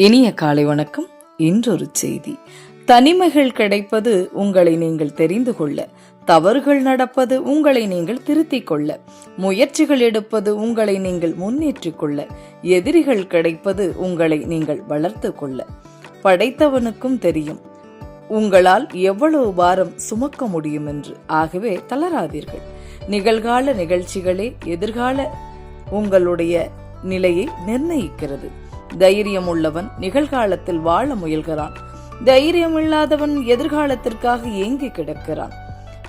இனிய காலை வணக்கம். இன்றொரு செய்தி. தனிமைகள் கிடைப்பது உங்களை நீங்கள் தெரிந்து கொள்ள தவறுகள் நடப்பது உங்களை நீங்கள் திருத்திக் கொள்ள முயற்சிகள் எடுப்பது உங்களை நீங்கள் முன்னேற்றிக் கொள்ள எதிரிகள் கிடைப்பது உங்களை நீங்கள் வளர்த்து கொள்ள. படைத்தவனுக்கும் தெரியும். உங்களால் எவ்வளவு பாரம் சுமக்க முடியும் என்று. ஆகவே தளராதீர்கள். நிகழ்கால நிகழ்ச்சிகளே எதிர்கால உங்களுடைய நிலையை நிர்ணயிக்கிறது. தைரியம் உள்ளவன் நிகழ்காலத்தில் வாழ முயல்கிறான். தைரியம் இல்லாதவன் எதிர்காலத்திற்காக ஏங்கி கிடக்கிறான்.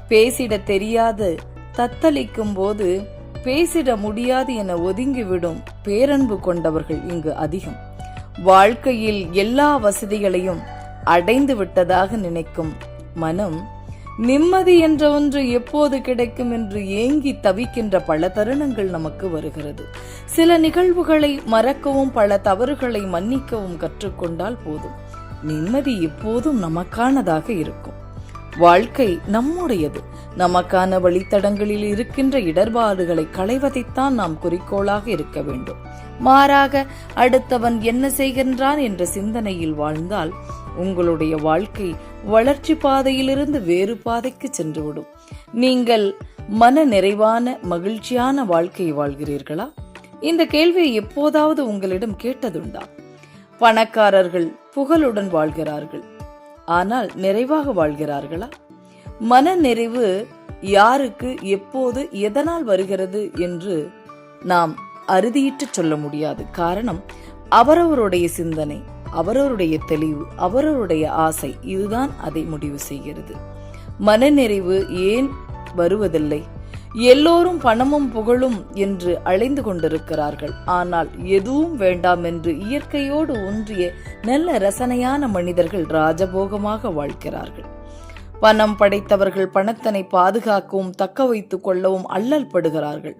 பேசிட தெரியாது தத்தளிக்கும் போது பேசிட முடியாது என ஒதுங்கிவிடும் பேரன்பு கொண்டவர்கள் இங்கு அதிகம். வாழ்க்கையில் எல்லா வசதிகளையும் அடைந்து விட்டதாக நினைக்கும் மனம் நிம்மதி என்ற ஒன்று எப்போது கிடைக்கும் என்று ஏங்கி தவிக்கின்ற பல தருணங்கள் நமக்கு வருகிறது. சில நிகழ்வுகளை மறக்கவும் பல தவறுகளை மன்னிக்கவும் கற்றுக்கொண்டால் போதும். நிம்மதி எப்போதும் நமக்கானதாக இருக்கும். வாழ்க்கை நம்முடையது. நமக்கான வழித்தடங்களில் இருக்கின்ற இடர்பாடுகளை களைவதைத்தான் நாம் குறிக்கோளாக இருக்க வேண்டும். மாறாக அடுத்தவன் என்ன செய்கின்றான் என்ற சிந்தனையில் வாழ்ந்தால் உங்களுடைய வாழ்க்கை வளர்ச்சி பாதையிலிருந்து வேறு பாதைக்கு சென்றுவிடும். நீங்கள் மன நிறைவான மகிழ்ச்சியான வாழ்க்கையை வாழ்கிறீர்களா? இந்த கேள்வியை எப்போதாவது உங்களிடம் கேட்டதுண்டா? பணக்காரர்கள் புகழுடன் வாழ்கிறார்கள் ஆனால் நிறைவாக வாழ்கிறார்களா? மன நிறைவு யாருக்கு எப்போது எதனால் வருகிறது என்று நாம் அறுதியிட்டு சொல்ல முடியாது. காரணம் அவரவருடைய சிந்தனை. அவரவருடைய தெளிவு அவரவருடைய ஆசை இதுதான் அதை முடிவு செய்கிறது. மனநிறைவு ஏன் வருவதில்லை? எல்லோரும் பணமும் புகழும் என்று அழைந்து கொண்டிருக்கிறார்கள். ஆனால் எதுவும் வேண்டாம் என்று இயற்கையோடு ஒன்றிய நல்ல ரசனையான மனிதர்கள் ராஜபோகமாக வாழ்கிறார்கள். பணம் படைத்தவர்கள் பணத்தனை பாதுகாக்கவும் தக்க வைத்துக் கொள்ளவும் அல்லல் படுகிறார்கள்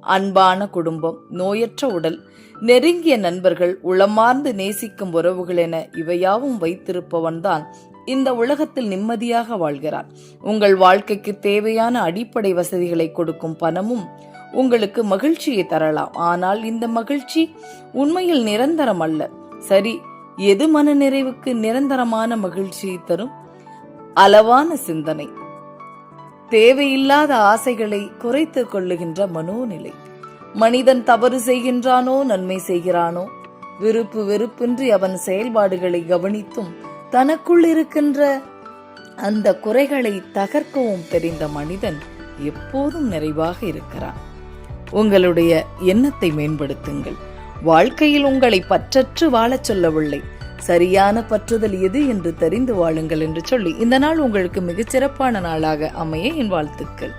அன்பான குடும்பம் நோயற்ற உடல் நெருங்கிய நண்பர்கள் உளமார்ந்து நேசிக்கும் உறவுகள் என இவையாவும் வைத்திருப்பவன்தான் இந்த உலகத்தில் நிம்மதியாக வாழ்கிறார். உங்கள் வாழ்க்கைக்கு தேவையான அடிப்படை வசதிகளை கொடுக்கும் பணமும் உங்களுக்கு மகிழ்ச்சியை தரலாம். ஆனால் இந்த மகிழ்ச்சி உண்மையில் நிரந்தரம் அல்ல. சரி எது மன நிறைவுக்கு நிரந்தரமான மகிழ்ச்சியை தரும்? அளவான சிந்தனை. தேவையில்லாத ஆசைகளை குறைத்துக் கொள்ளுகின்ற மனோநிலை. மனிதன் தவறு செய்கின்றானோ நன்மை செய்கிறானோ? விருப்பு வெறுப்பின்றி அவன் செயல்பாடுகளை கவனித்தும் தனக்குள் இருக்கின்ற அந்த குறைகளை தகர்க்கவும் தெரிந்த மனிதன் எப்போதும் நிறைவாக இருக்கிறான். உங்களுடைய எண்ணத்தை மேம்படுத்துங்கள். வாழ்க்கையில் உங்களை பற்றற்று வாழச் சொல்லவில்லை. சரியான பற்றுதல் எது என்று தெரிந்து வாழுங்கள் என்று சொல்லி இந்த நாள் உங்களுக்கு மிகச்சிறப்பான நாளாக அமைய என் வாழ்த்துக்கள்.